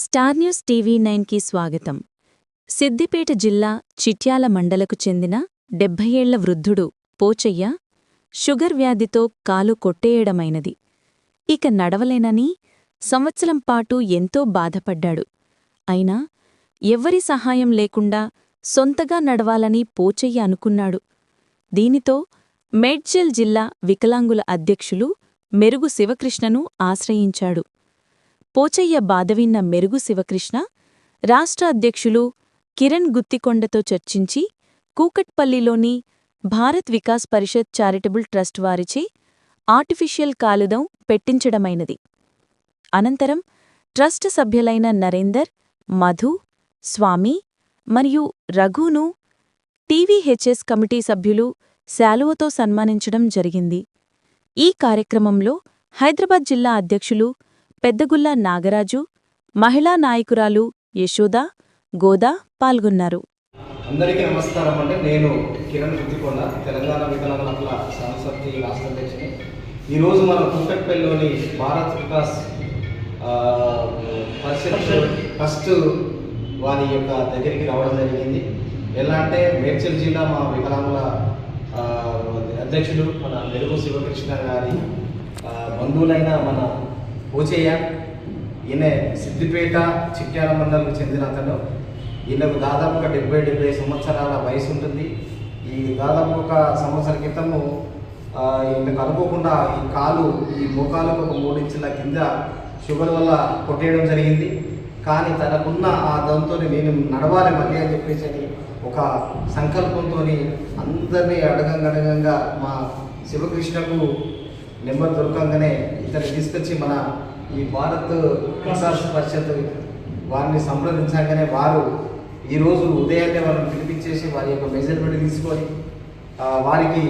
Star news TV నైన్కి స్వాగతం. సిద్దిపేట జిల్లా చిట్యాల మండలకు చెందిన డెబ్భై ఏళ్ళ వృద్ధుడు పోచయ్య షుగర్ వ్యాధితో కాలు కొట్టేయడమైనది. ఇక నడవలేనని సంవత్సరం పాటు ఎంతో బాధపడ్డాడు. అయినా ఎవ్వరి సహాయం లేకుండా సొంతగా నడవాలని పోచయ్య అనుకున్నాడు. దీనితో మేడ్చల్ జిల్లా వికలాంగుల అధ్యక్షులు మెరుగు శివకృష్ణను ఆశ్రయించాడు. పోచయ్య బాధవిన్న మెరుగు శివకృష్ణ రాష్ట్ర అధ్యక్షులు కిరణ్ గుత్తికొండతో చర్చించి కూకట్పల్లిలోని భారత్ వికాస్ పరిషత్ చారిటబుల్ ట్రస్ట్ వారిచే ఆర్టిఫిషియల్ కాలుదం పెట్టించడమైనది. అనంతరం ట్రస్ట్ సభ్యులైన నరేందర్ మధు స్వామి మరియు రఘును టీవీహెచ్ఎస్ కమిటీ సభ్యులు శాలువతో సన్మానించడం జరిగింది. ఈ కార్యక్రమంలో హైదరాబాద్ జిల్లా అధ్యక్షులు పెద్దగుల్లా నాగరాజు మహిళా నాయకురాలు యశోద గోదా పాల్గొన్నారు. అందరికీ నమస్కారం అంటే నేను కిరణ్ రుద్దికొండ తెలంగాణ వికలాంగుల హక్కుల రాష్ట్ర అధ్యక్షుని. ఈరోజు మన కుక్కట్పల్లిలోని భారత్ వికాస్ ఆ, పరిషత్ ఫస్ట్ వారి యొక్క దగ్గరికి రావడం జరిగింది. ఎలా అంటే మేడ్చల్ జిల్లా మా వికలాంగుల అధ్యక్షుడు మన మెరుగు శివకృష్ణ గారి బంధువులైన మన పోచయ్య ఈయన సిద్దిపేట చిట్యాల మండలకు చెందిన అతను. ఈయనకు దాదాపు ఒక డెబ్బై డెబ్బై సంవత్సరాల వయసు ఉంటుంది. ఈ దాదాపు ఒక సంవత్సర క్రితము ఈయనకు అనుకోకుండా ఈ కాలు ఈ మోకాలకు ఒక మూడు ఇంచుల కింద షుగర్ వల్ల కొట్టేయడం జరిగింది. కానీ తనకున్న ఆ దాంతో నేను నడవాలి మళ్ళీ అని చెప్పేసి అని ఒక సంకల్పంతో అందరినీ అడగంగా అడగంగా మా శివకృష్ణకు నెంబర్ దొరకంగానే ఇతను తీసుకొచ్చి మన ఈ భారత్ వికాస్ పరిషత్ వారిని సంప్రదించగానే వారు ఈరోజు ఉదయాన్నే వారిని పిలిపించేసి వారి యొక్క మెజర్మెంట్ తీసుకొని వారికి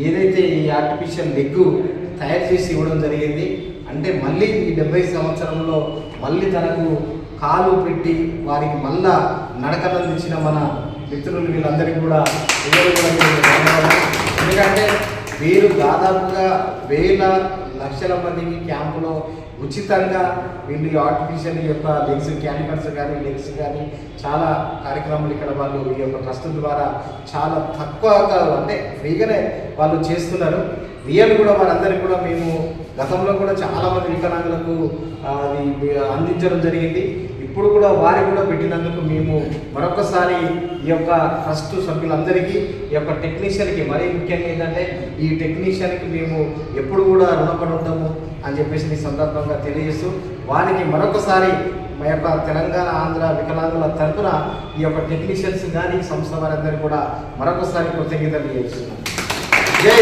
ఏదైతే ఈ ఆర్టిఫిషియల్ లెగ్ తయారు చేసి ఇవ్వడం జరిగింది అంటే మళ్ళీ ఈ డెబ్బై సంవత్సరంలో మళ్ళీ తనకు కాలు పెట్టి వారికి మళ్ళా నడకలందించిన మన మిత్రులు వీళ్ళందరికీ కూడా ఎందుకంటే వీరు దాదాపుగా వేల లక్షల మందికి క్యాంపులో ఉచితంగా వీళ్ళు ఈ ఆర్టిఫిషియల్ యొక్క లెగ్స్ క్యాంపర్స్ కానీ లెగ్స్ కానీ చాలా కార్యక్రమాలు ఇక్కడ వాళ్ళు ఈ యొక్క ట్రస్ట్ ద్వారా చాలా తక్కువగా అంటే ఫ్రీగానే వాళ్ళు చేస్తున్నారు. రియల్ కూడా వారందరికీ కూడా మేము గతంలో కూడా చాలా మంది వికలాంగులకు అది అందించడం జరిగింది. ఇప్పుడు కూడా వారి కూడా పెట్టినందుకు మేము మరొకసారి ఈ యొక్క ట్రస్ట్ సభ్యులందరికీ ఈ యొక్క టెక్నీషియన్కి మరీ ముఖ్యంగా ఏంటంటే ఈ టెక్నీషియన్కి మేము ఎప్పుడు కూడా రుణపడి ఉంటాము అని చెప్పేసి ఈ సందర్భంగా తెలియజేస్తూ వారికి మరొకసారి మా యొక్క తెలంగాణ ఆంధ్ర వికలాంగుల తరపున ఈ యొక్క టెక్నీషియన్స్ కానీ సంస్థ వారందరూ కూడా మరొకసారి కృతజ్ఞతలు చేస్తున్నాం జై